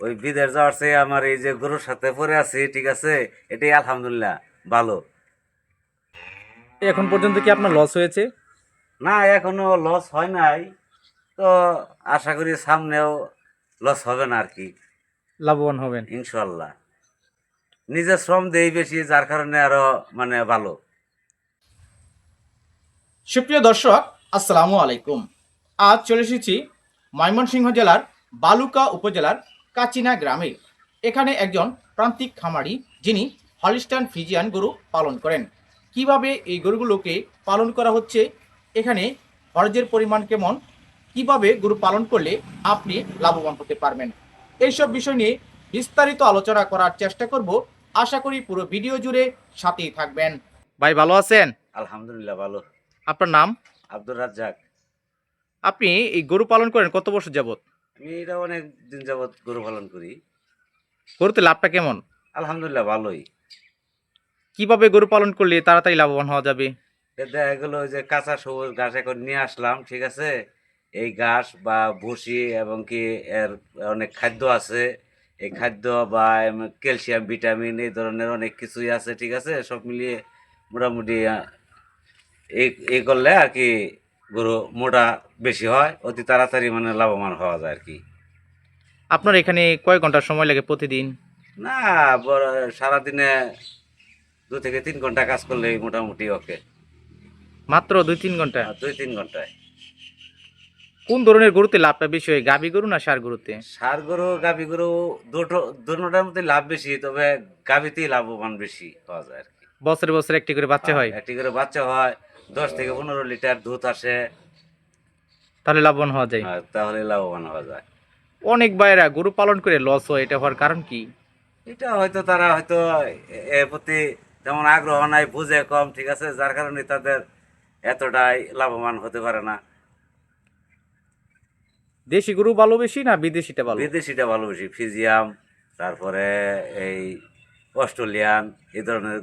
ওই বিদেশ যাওয়ার চেয়ে আমার এই যে গরুর সাথে পরে আছি ঠিক আছে? এটাই আলহামদুলিল্লাহ ভালো। এখন পর্যন্ত কি আপনার লস হয়েছে? না এখনও লস হয় নাই। তো আশা করি সামনেও লস হবে না আর কি। লাভবান হবেন। ইনশাল্লাহ নিজের শ্রম দেই বেশি যার কারণে আরও মানে ভালো। সুপ্রিয় দর্শক আসসালামু আলাইকুম। আজ চলে এসেছি ময়মনসিংহ জেলার বালুকা উপজেলার কাচিনা গ্রামে এখানে একজন প্রান্তিক খামারি যিনি হলিস্টান ফিজিয়ান গরু পালন করেন। কীভাবে এই গরুগুলোকে পালন করা হচ্ছে? এখানে খরচের পরিমাণ কেমন? কীভাবে গরু পালন করলে আপনি লাভবান হতে পারবেন? এইসব বিষয় নিয়ে বিস্তারিত আলোচনা করার চেষ্টা করব। আশা করি পুরো ভিডিও জুড়ে সাথেই থাকবেন। ভাই ভালো আছেন? আলহামদুলিল্লাহ ভালো। আপনার নাম? আব্দুর রাজ্জাক। আপনি এই গরু পালন করেন কত বছর যাবত আমি এটা অনেক দিন যাবৎ গরু পালন করি। গরুতে লাভটা কেমন? আলহামদুলিল্লাহ ভালোই। কীভাবে গরু পালন করলে তাড়াতাড়ি লাভবান হওয়া যাবে? দেখা গেলো যে কাঁচা সবুজ ঘাস এখন নিয়ে আসলাম ঠিক আছে? এই ঘাস বা ভুসি এবং কি এর অনেক খাদ্য আছে। এই খাদ্য বা ক্যালসিয়াম ভিটামিন এই ধরনের অনেক কিছুই আছে ঠিক আছে? সব মিলিয়ে মোটামুটি এই করলে আর কি গরু মোটা বেশি হয় অতি তাড়াতাড়ি মানে লাভবান হওয়া যায় আর কি আপনার এখানে কয় ঘণ্টা সময় লাগে প্রতিদিন? না সারাদিনে দু থেকে তিন ঘণ্টা কাজ করলে মোটামুটি ওকে। মাত্র দুই তিন ঘণ্টা দুই তিন ঘন্টায়। কোন ধরনের গরুতে লাভটা বেশি হয় গাভী গরু না সার গরুতে? সার গরু গাভী গরু দুটো দুটার মধ্যে লাভ বেশি তবে গাভীতেই লাভবান বেশি পাওয়া যায় আর কি বছরে বছরে একটি করে বাচ্চা হয়? একটি করে বাচ্চা হয় দশ থেকে পনেরো লিটার দুধ আসে। তাহলে লাভবান হওয়া যায়। আর তাহলে লাভবান হওয়া যায়। অনেক ভাইয়েরা গরু পালন করে লস হয় এটা হওয়ার কারণ কি? এটা হয়তো তারা হয়তো এ- এর প্রতি তেমন আগ্রহ নাই বুঝে কম ঠিক আছে? যার কারণে তাদের এতটাই লাভবান হতে পারে না। দেশি গরু ভালো বেশি না বিদেশিটা ভালো? বিদেশিটা ভালো বেশি ফিজিয়াম তারপরে এই অস্ট্রেলিয়ান এই ধরনের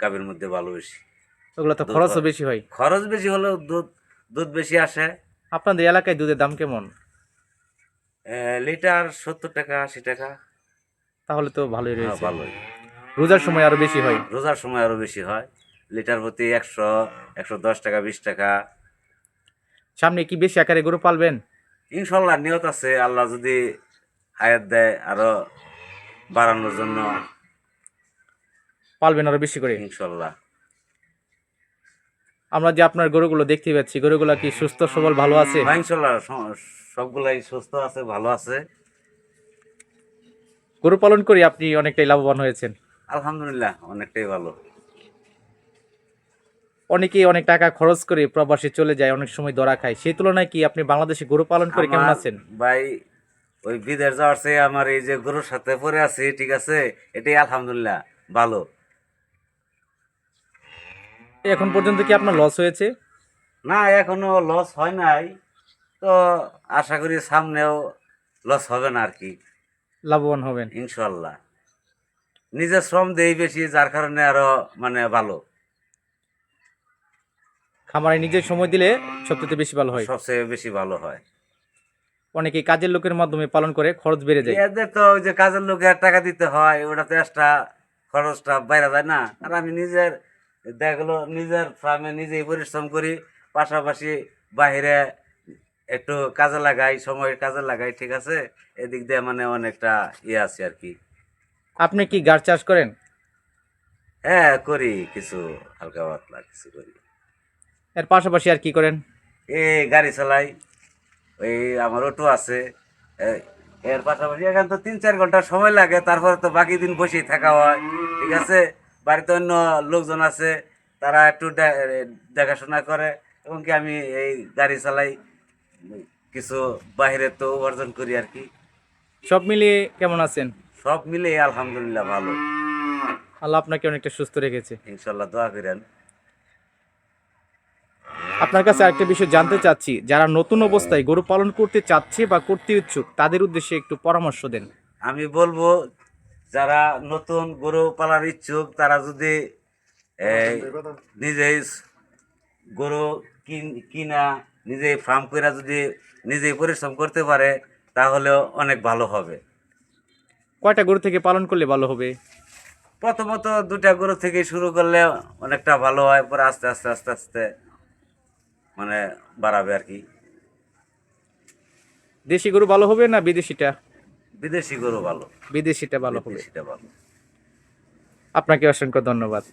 গাভীর মধ্যে ভালো বেশি। ওগুলো তো খরচও বেশি হয়। খরচ বেশি হলেও দুধ দুধ বেশি আসে। আপনাদের এলাকায় দুধের দাম কেমন? লিটার সত্তর টাকা আশি টাকা। তাহলে তো ভালোই হ্যাঁ, রয়েছে। ভালোই। রোজার সময় আরও বেশি হয়। রোজার সময় আরও বেশি হয়। লিটার প্রতি একশো একশো দশ টাকা বিশ টাকা। সামনে কি বেশি আকারে গরু পালবেন? ইনশাল্লাহ নিয়ত আছে। আল্লাহ যদি হায়াত দেয় আরও বাড়ানোর জন্য। পালবেন আরও বেশি করে? ইনশাল্লাহ। আমরা যে আপনার গরুগুলো দেখতে পাচ্ছি গরুগুলো কি সুস্থ সবল ভালো আছে? হ্যাঁ, ইনশাল্লাহ সবগুলাই সুস্থ আছে ভালো আছে। গরু পালন করে আপনি অনেকটাই লাভবান হয়েছেন। আলহামদুলিল্লাহ অনেকটাই ভালো। অনেকেই অনেক টাকা খরচ করে প্রবাসে চলে যায় অনেক সময় ধরা খায়। সেই তুলনায় কি আপনি বাংলাদেশে গরু পালন করে কেমন আছেন? ভাই ওই বিদেশ যাওয়ার চেয়ে আমার এই যে গরুর সাথে পরে আছি ঠিক আছে এটাই আলহামদুলিল্লাহ ভালো। এখন পর্যন্ত কি আপনার লস হয়েছে? না এখনও লস হয় নাই। তো আশা করি সামনেও লস হবে না আর কি। লাভবান হবেন। ইনশাল্লাহ নিজের শ্রম দেই বেশি যার কারণে আরও মানে ভালো। খামারে নিজের সময় দিলে সবচেয়ে বেশি ভালো হয়। সবচেয়ে বেশি ভালো হয়। অনেকে কাজের লোকের মাধ্যমে পালন করে খরচ বেড়ে যায়। এদের তো ওই যে কাজের লোকের টাকা দিতে হয় ওটা তো এক্সট্রা খরচটা বাইরে যায় না। আর আমি নিজের দেখা গেলো নিজের ফার্মে নিজেই পরিশ্রম করি পাশাপাশি বাইরে একটু কাজে লাগাই সময় কাজে লাগাই ঠিক আছে? এদিক দিয়ে মানে অনেকটা ইয়ে আছে আর কি। আপনি কি গাছ চাষ করেন? হ্যাঁ করি কিছু হালকা পাতলা কিছু করি। এর পাশাপাশি আর কি করেন? এই গাড়ি চালাই ওই আমার অটো আছে এ- এর পাশাপাশি এখন তো তিন চার ঘণ্টা সময় লাগে তারপরে তো বাকি দিন বসেই থাকা হয় ঠিক আছে? বাড়িতে অন্য লোকজন আছে তারা একটু দেখাশোনা করে এবং কি আমি এই গাড়ি চালাই কিছু বাইরে তো উপার্জন করি আর কি। সব মিলিয়ে কেমন আছেন? সব মিলে আলহামদুলিল্লাহ ভালো। আল্লাহ আপনাকে অনেকটা সুস্থ রেখেছে। ইনশাল্লাহ দোয়া করেন। আপনার কাছে আরেকটা বিষয় জানতে চাচ্ছি যারা নতুন অবস্থায় গরু পালন করতে চাচ্ছে বা করতে ইচ্ছুক তাদের উদ্দেশ্যে একটু পরামর্শ দেন। আমি বলব যারা নতুন গরু পালার ইচ্ছুক তারা যদি নিজেই গরু কিনা নিজে ফার্ম করে যদি নিজে পরিশ্রম করতে পারে তাহলে অনেক ভালো হবে। কয়টা গরু থেকে পালন করলে ভালো হবে? প্রথমত দুটা গরু থেকে শুরু করলে অনেকটা ভালো হয় পরে আস্তে আস্তে আস্তে আস্তে মানে বাড়াবে আর কি। দেশি গরু ভালো হবে না বিদেশিটা? বিদেশি গরু ভালো। বিদেশিটা ভালো হবে। আপনাকে অসংখ্য ধন্যবাদ।